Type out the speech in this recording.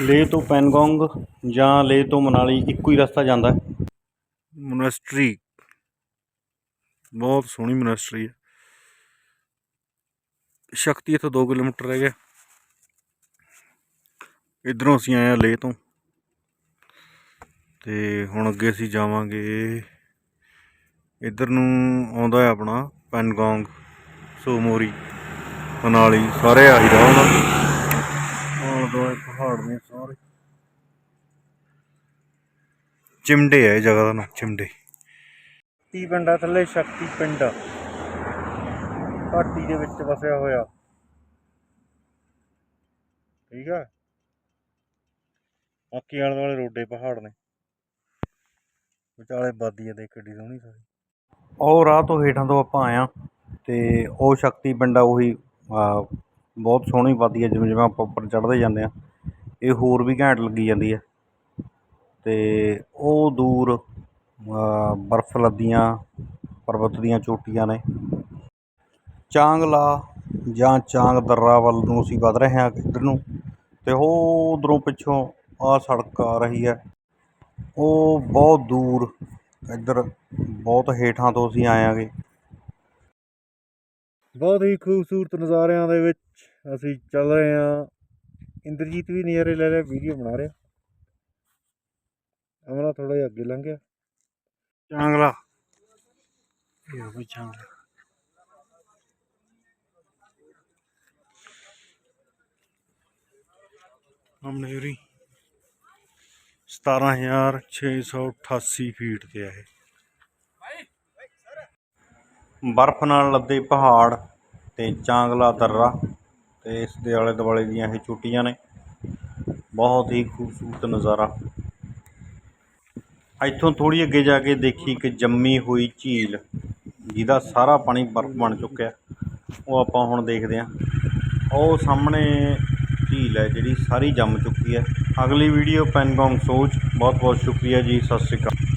ਲੇਹ ਤੋਂ ਪੈਨਗੋਂਗ ਜਾਂ ਲੇਹ ਤੋਂ ਮਨਾਲੀ, ਇੱਕੋ ਹੀ ਰਸਤਾ ਜਾਂਦਾ ਹੈ। ਮੋਨੈਸਟਰੀ। ਬਹੁਤ ਸੋਹਣੀ ਮੋਨੈਸਟਰੀ ਹੈ। ਸ਼ਕਤੀ ਇੱਥੋਂ 2 ਕਿਲੋਮੀਟਰ ਰਹਿ ਗਿਆ। ਇਧਰੋਂ ਅਸੀਂ ਆਏ ਆ ਲੇਹ ਤੋਂ। ਤੇ ਹੁਣ ਅੱਗੇ ਅਸੀਂ ਜਾਵਾਂਗੇ। ਇਧਰ ਨੂੰ ਆਉਂਦਾ ਹੈ ਆਪਣਾ ਪੈਨਗੋਂਗ, ਸੋਮੋਰੀ, ਮਨਾਲੀ, ਸਾਰੇ ਆਹੀ ਦਾ ਉਹਨਾਂ ਆਲ ਪਹਾੜ ਨੇ ਸਾਰੇ। ਚਿਮਡੇ ਹੈ ਇਹ ਜਗ੍ਹਾ ਦਾ ਨਾਮ ਚਿਮਡੇ। ਤੀ ਪਿੰਡਾ ਥੱਲੇ ਸ਼ਕਤੀ ਪਿੰਡ ਘਾਟੀ ਦੇ ਵਿੱਚ ਵਸਿਆ ਹੋਇਆ। ਠੀਕ ਆ? ਬਾਕੀ ਆਲੇ ਦੁਆਲੇ ਰੋਡੇ ਪਹਾੜ ਨੇ। ਵਿਚਾਲੇ ਬਾਦੀ ਆ ਦੇਖ ਕਿੱਡੀ ਸੋਹਣੀ ਸਾਰੀ। ਉਹ ਰਾਹ ਤੋਂ ਹੇਠਾਂ ਤੋਂ ਆਪਾਂ ਆਇਆ ਤੇ ਉਹ ਸ਼ਕਤੀ ਪਿੰਡ ਆ ਉਹੀ ਬਹੁਤ ਸੋਹਣੀ ਵਾਦੀ ਹੈ, ਜਿਵੇਂ ਜਿਵੇਂ ਆਪਾਂ ਉੱਪਰ ਚੜ੍ਹਦੇ ਜਾਂਦੇ ਹਾਂ, ਇਹ ਹੋਰ ਵੀ ਘੈਂਟ ਲੱਗੀ ਜਾਂਦੀ ਹੈ। ਅਤੇ ਉਹ ਦੂਰ ਬਰਫ਼ ਲੱਦੀਆਂ, ਪਰਬਤ ਦੀਆਂ ਚੋਟੀਆਂ ਨੇ। ਚਾਂਗਲਾ ਜਾਂ ਚਾਂਗ ਦर्रा ਵੱਲ ਨੂੰ ਅਸੀਂ ਵੱਧ ਰਹੇ ਹਾਂ ਇੱਧਰ ਨੂੰ ਅਤੇ ਉਹ ਉਧਰੋਂ ਪਿੱਛੋਂ ਆਹ ਸੜਕ ਆ ਰਹੀ ਹੈ। ਉਹ ਬਹੁਤ ਦੂਰ ਇੱਧਰ ਬਹੁਤ ਹੇਠਾਂ ਤੋਂ ਅਸੀਂ ਆਏ ਆਂਗੇ ਬਹੁਤ ਹੀ ਖੂਬਸੂਰਤ ਨਜ਼ਾਰਿਆਂ ਦੇ ਵਿੱਚ ਅਸੀਂ ਚੱਲ ਰਹੇ ਹਾਂ। ਇੰਦਰਜੀਤ ਵੀ ਨਜ਼ਾਰੇ ਲੈ ਰਿਹਾ ਵੀਡੀਓ ਬਣਾ ਰਿਹਾ। ਅਮਲਾ ਥੋੜਾ ਜਿਹਾ ਅੱਗੇ ਲੰਘ ਗਿਆ। ਚਾਂਗਲਾ। ਇਹ ਆ ਬਈ ਚਾਂਗਲਾ। ਹਮਨੇ ਉਰੀ। 17688 ਫੀਟ ਤੇ ਆ ਬਰਫ਼ ਨਾਲ ਲੱਦੇ ਪਹਾੜ ਤੇ ਚਾਂਗਲਾ ਦਰਰਾ। ਅਤੇ ਇਸ ਦੇ ਆਲੇ ਦੁਆਲੇ ਦੀਆਂ ਇਹ ਚੋਟੀਆਂ ਨੇ। ਬਹੁਤ ਹੀ ਖੂਬਸੂਰਤ ਨਜ਼ਾਰਾ। ਇੱਥੋਂ ਥੋੜੀ ਅੱਗੇ ਜਾ ਕੇ ਦੇਖੀ ਕਿ ਜੰਮੀ ਹੋਈ ਝੀਲ, ਜਿਹਦਾ ਸਾਰਾ ਪਾਣੀ ਬਰਫ਼ ਬਣ ਚੁੱਕਿਆ। ਉਹ ਆਪਾਂ ਹੁਣ ਦੇਖਦੇ ਹਾਂ। ਉਹ ਸਾਹਮਣੇ ਝੀਲ ਹੈ ਜਿਹੜੀ ਸਾਰੀ ਜੰਮ ਚੁੱਕੀ ਹੈ। ਅਗਲੀ ਵੀਡੀਓ ਪੈਨਗੋਂਗ ਸੋਚ। ਬਹੁਤ ਬਹੁਤ ਸ਼ੁਕਰੀਆ ਜੀ, ਸਤਿ ਸ਼੍ਰੀ ਅਕਾਲ।